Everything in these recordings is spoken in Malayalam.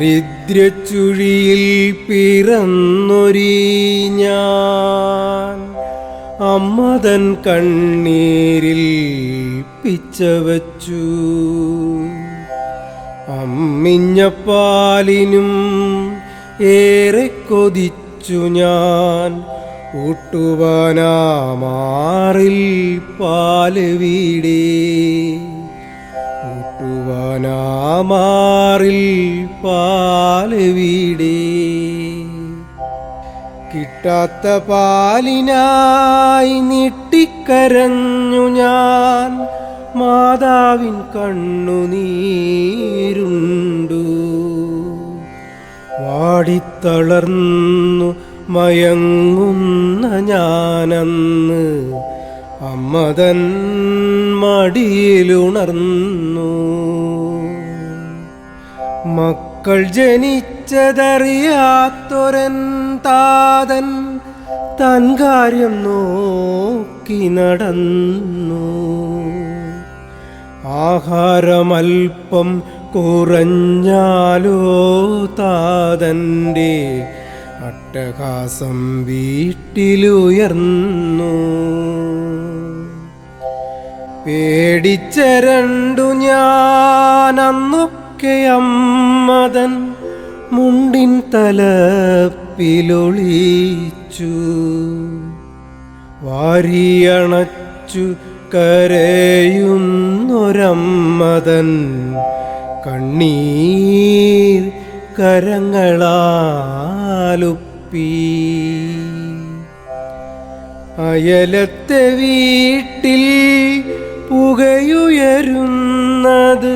ദാരിദ്ര്യച്ചുഴിയിൽ പിറന്നൊരീ ഞാൻ അമ്മതൻ കണ്ണീരിൽ പിച്ചവച്ചു. അമ്മിഞ്ഞപ്പാലിനും ഏറെ കൊതിച്ചു ഞാൻ. ഊട്ടുവാനാമാറിൽ പാൽ വീടേ. ൂട്ടുവാനാമാറിൽ പാൽ വീടേ കിട്ടാത്ത പാലിനായി നീട്ടിക്കരഞ്ഞു ഞാൻ മാതാവിൻ കണ്ണുനീരുണ്ടു. വാടിത്തളർന്നു മയങ്ങുന്ന ഞാനന്ന് അമ്മതൻ മടിയിലുണർന്നു. മക്കൾ ജനിച്ചതറിയാത്തൊരൻ താതൻ തൻ കാര്യം നോക്കി നടന്നു. ആഹാരമൽപ്പം കുറഞ്ഞാലോ താതന്റെ അട്ടഹാസം വീട്ടിലുയർന്നു. പേടിച്ചരണ്ടു ഞാനൊക്കെ അമ്മതൻ മുണ്ടിൻ തലപ്പിലൊളിച്ചു. വാരിയണച്ചു കരയുന്നൊരമ്മതൻ കണ്ണീർ കരങ്ങളാലുപ്പി. അയലത്തെ വീട്ടിൽ പുകയുയരുന്നത്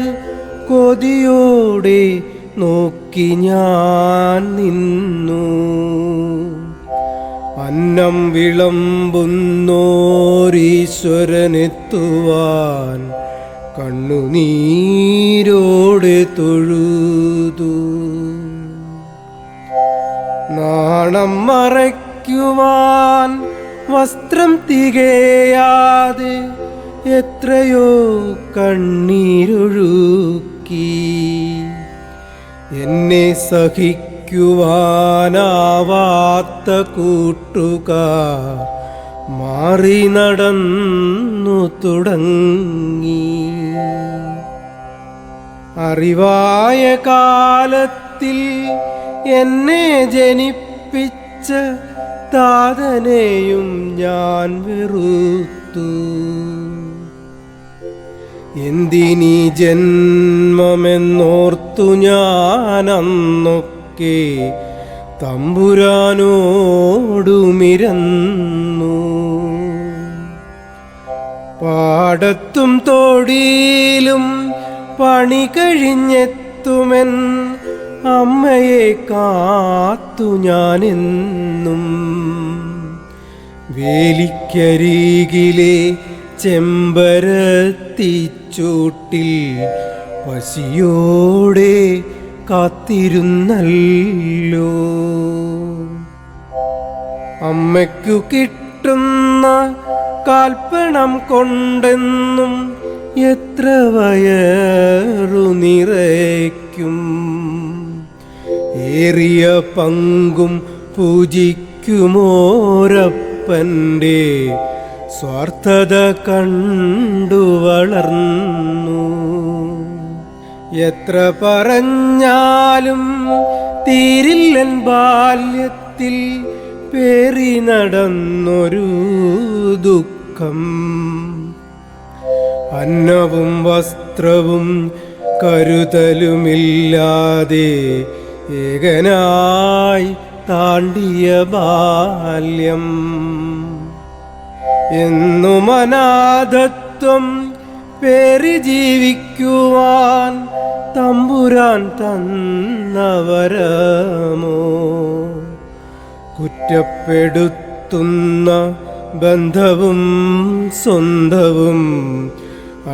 കൊതിയോടെ നോക്കി ഞാൻ നിന്നു. അന്നം വിളമ്പുന്നോരീശ്വരനെത്തുവാൻ കണ്ണുനീരോടെ തൊഴുതു. നാണം മറയ്ക്കുവാൻ വസ്ത്രം തികയാതെ എത്രയോ കണ്ണീരൊഴുക്കി എന്നെ സഹിക്കുവാനാവാത്ത കൂട്ടുകാർ മാറി നടന്നു തുടങ്ങി. അറിവായ കാലത്തിൽ എന്നെ ജനിപ്പിച്ച താതനെയും ഞാൻ വെറുത്തു. എന്തിനീ ജന്മമെന്നോർത്തു ഞാനന്നൊക്കെ തമ്പുരാനോടുമിരന്നു. പാടത്തും തോടിയിലും പണി കഴിഞ്ഞെത്തുമെൻ അമ്മയെ കാത്തു ഞാനെന്നും. വേലിക്കരികിലെ ചെമ്പരത്തിച്ചൂട്ടിൽ പശിയോടെ കാത്തിരുന്നല്ലോ. അമ്മയ്ക്കു കിട്ടുന്ന കാൽപ്പണം കൊണ്ടെന്നും എത്ര വയറു നിറയ്ക്കും. ഏറിയ പങ്കും പൂജിക്കുമോരപ്പന്റെ സ്വാർത്ഥത കണ്ടു വളർന്നു. എത്ര പറഞ്ഞാലും തീരില്ലൻ ബാല്യത്തിൽ പേറി നടന്നൊരു ദുഃഖം. അന്നവും വസ്ത്രവും കരുതലുമില്ലാതെ ഏകനായി താണ്ടിയ ബാല്യം. എന്നും അനാഥത്വം പേറി ജീവിക്കുവാൻ തമ്പുരാൻ തന്നവരമോ? കുറ്റപ്പെടുത്തുന്ന ബന്ധവും സ്വന്തവും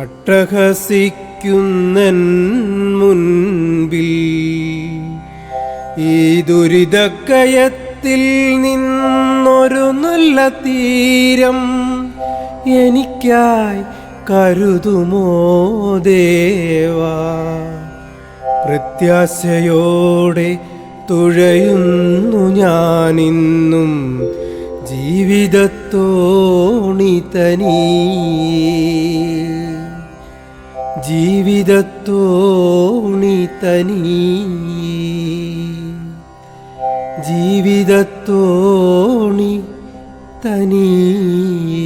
അട്ടഹസിക്കുന്നൻ മുൻപിൽ ഈ ദുരിതക്കയത്തിൽ നിന്നൊരു നല്ല തീരം എനിക്കായി കരുതുമോ ദേവാ? പ്രത്യാശയോടെ തുഴയുന്നു ഞാനിന്നും ജീവിതത്തോണി തനീ ജീവിതത്തോണി തനീ ജീവിതത്തോണി തനിയേ